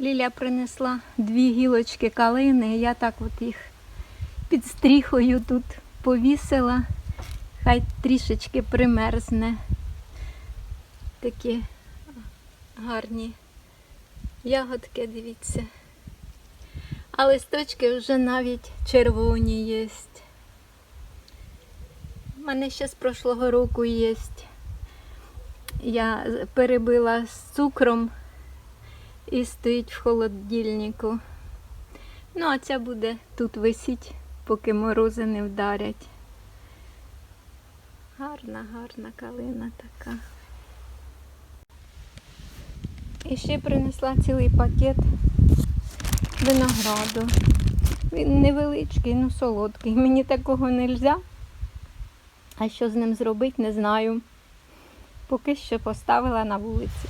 Ліля принесла дві гілочки калини, я так от їх під стріхою тут повісила. Хай трішечки примерзне. Такі гарні ягодки, дивіться. А листочки вже навіть червоні є. У мене ще з прошлого року є. Я перебила з цукром і стоїть в холодильнику. Ну, а ця буде тут висіть, поки морози не вдарять. Гарна, гарна калина така. І ще принесла цілий пакет винограду. Він невеличкий, ну солодкий. Мені такого не можна. А що з ним зробити, не знаю. Поки що поставила на вулиці.